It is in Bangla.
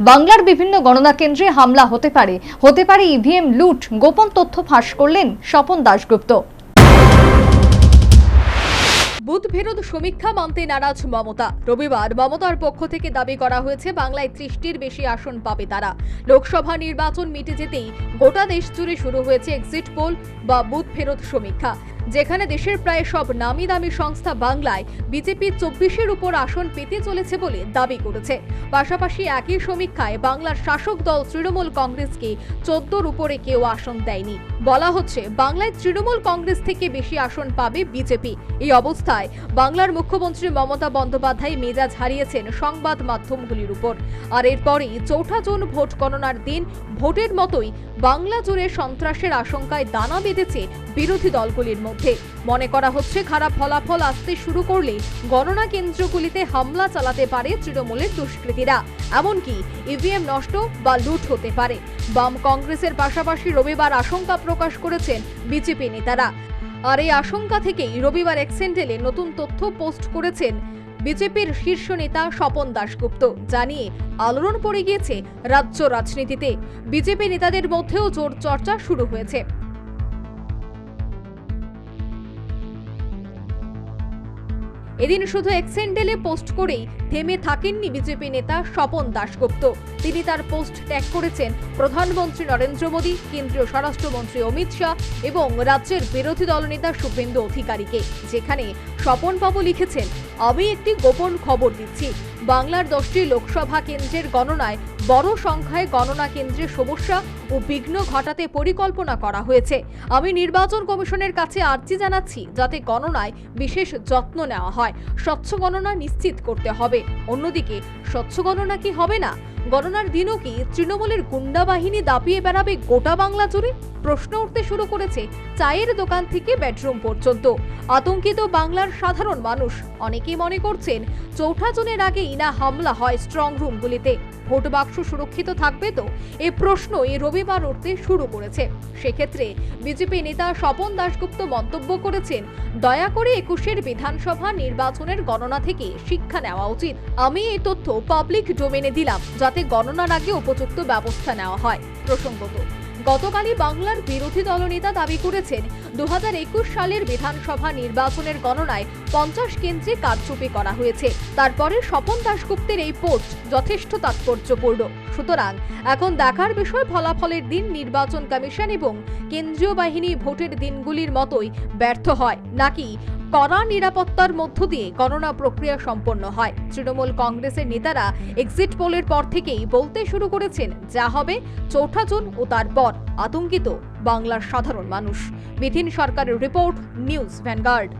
বাংলার বিভিন্ন গণনা কেন্দ্রে হামলা হতে পারে। হতে পারে ইভিএম লুট, গোপন তথ্য ফাঁস করলেন স্বপন দাশগুপ্ত। বুথ বিরোধ সমীক্ষা মানতে নারাজ মমতা। রবিবার মমতার পক্ষ থেকে দাবি করা হয়েছে, বাংলায় ত্রিশটির বেশি আসন পাবে তারা। লোকসভা নির্বাচন মিটে যেতেই গোটা দেশ জুড়ে শুরু হয়েছে এক্সিট পোল বা বুথ ফেরত সমীক্ষা। যেখানে দেশের প্রায় সব নামি দামি সংস্থা বাংলায় বিজেপি চব্বিশের উপর আসন পেতে চলেছে বলে দাবি করেছে। পাশাপাশি একই সমীক্ষায় বাংলার শাসক দল তৃণমূল কংগ্রেসকে চোদ্দোর উপরে কেউ আসন দেয়নি। বলা হচ্ছে, বাংলায় তৃণমূল কংগ্রেস থেকে বেশি আসন পাবে বিজেপি এই অবস্থায় বাংলার মুখ্যমন্ত্রী মমতা বন্দ্যোপাধ্যায় মেজাজ হারিয়েছেন সংবাদ মাধ্যমগুলির উপর। আর এরপরেই চৌঠা জুন ভোট গণনার দিন ভোটের মতোই বাংলা জুড়ে সন্ত্রাসের আশঙ্কায় দানা বেঁধেছে বিরোধী দলগুলির মধ্যে। মনে করা হচ্ছে, খারাপ ফলাফল আসতে শুরু করলে গণনা কেন্দ্রগুলিতে হামলা চালাতে পারে তৃণমূলের দুষ্কৃতীরা। এমনকি ইভিএম নষ্ট বা লুট হতে পারে। বাম কংগ্রেসের পাশাপাশি রবিবার আশঙ্কা প্রকাশ করেছেন বিজেপি নেতারা। আর এই আশঙ্কা থেকেই রবিবার এক্সেন্ডেলে নতুন তথ্য পোস্ট করেছেন বিজেপির শীর্ষ নেতা স্বপন দাশগুপ্ত। জানিয়ে, আলোড়ন পড়ে গিয়েছে রাজ্য রাজনীতিতে। বিজেপি নেতাদের মধ্যেও জোর চর্চা শুরু হয়েছে। এদিন শুধু এক্সেন্ডেলে পোস্ট করেই থেমে থাকেননি বিজেপি নেতা স্বপন দাশগুপ্ত। তিনি তার পোস্ট ত্যাগ করেছেন। প্রধানমন্ত্রী নরেন্দ্র মোদী, কেন্দ্রীয় স্বরাষ্ট্রমন্ত্রী অমিত শাহ এবং রাজ্যের বিরোধী দলনেতা শুভেন্দু অধিকারীকে, যেখানে স্বপন বাবু লিখেছেন, আমি একটি গোপন খবর দিচ্ছি। বাংলার দশটি লোকসভা কেন্দ্রের গণনায় বড় সংখ্যায় গণনা কেন্দ্রে সমস্যা ও বিঘ্ন ঘটাতে পরিকল্পনা করা হয়েছে। আমি নির্বাচন কমিশনের কাছে আর্জি জানাচ্ছি যাতে গণনায় বিশেষ যত্ন নেওয়া হয়। স্বচ্ছ গণনা নিশ্চিত করতে হবে। অন্যদিকে, স্বচ্ছ গণনা কি হবে না? গণনার দিনও কি তৃণমূলের গুন্ডা বাহিনী দাপিয়ে বেড়াবে গোটা বাংলা জুড়ে? প্রশ্ন উঠতে শুরু করেছে চায়ের দোকান থেকে বেডরুম পর্যন্ত। আতঙ্কিত বাংলার সাধারণ মানুষ, অনেকেই মনে করছেন চৌঠা জুনের আগে ইনা হামলা হয় স্ট্রং রুমগুলিতে ভোট বাক্স সুরক্ষিত থাকবে তো? এ প্রশ্ন এই রবিবার উঠতে শুরু করেছে। সেক্ষেত্রে বিজেপি নেতা স্বপন দাশগুপ্ত মন্তব্য করেছেন, দয়া করে একুশের বিধানসভা নির্বাচনের গণনা থেকে শিক্ষা নেওয়া উচিত। আমি এই তথ্য পাবলিক ডোমেনে দিলাম যাতে গণনার আগে উপযুক্ত ব্যবস্থা নেওয়া হয়, প্রসঙ্গত। গতকালই বাংলার বিরোধী দলনেতা দাবি করেছেন, দুহাজার একুশ সালের বিধানসভা নির্বাচনের গণনায় পঞ্চাশ কেন্দ্রে কারচুপি করা হয়েছে। তারপরে স্বপন দাশগুপ্তের এই পোস্ট যথেষ্ট তাৎপর্যপূর্ণ। সুতরাং এখন দেখার বিষয় ফলাফলের দিন নির্বাচন কমিশন এবং কেন্দ্রীয় বাহিনী ভোটের দিনগুলির মতোই ব্যর্থ হয়। নাকি কড়া নিরাপত্তার মধ্য দিয়ে গণনা প্রক্রিয়া সম্পন্ন হয়। তৃণমূল কংগ্রেসের নেতারা এক্সিট পোলের পর থেকেই বলতে শুরু করেছেন, যা হবে চৌঠা জুন ও তারপর আতঙ্কিত বাংলার সাধারণ মানুষ। বিধিন সরকারের রিপোর্ট, নিউজ ভ্যানগার্ড।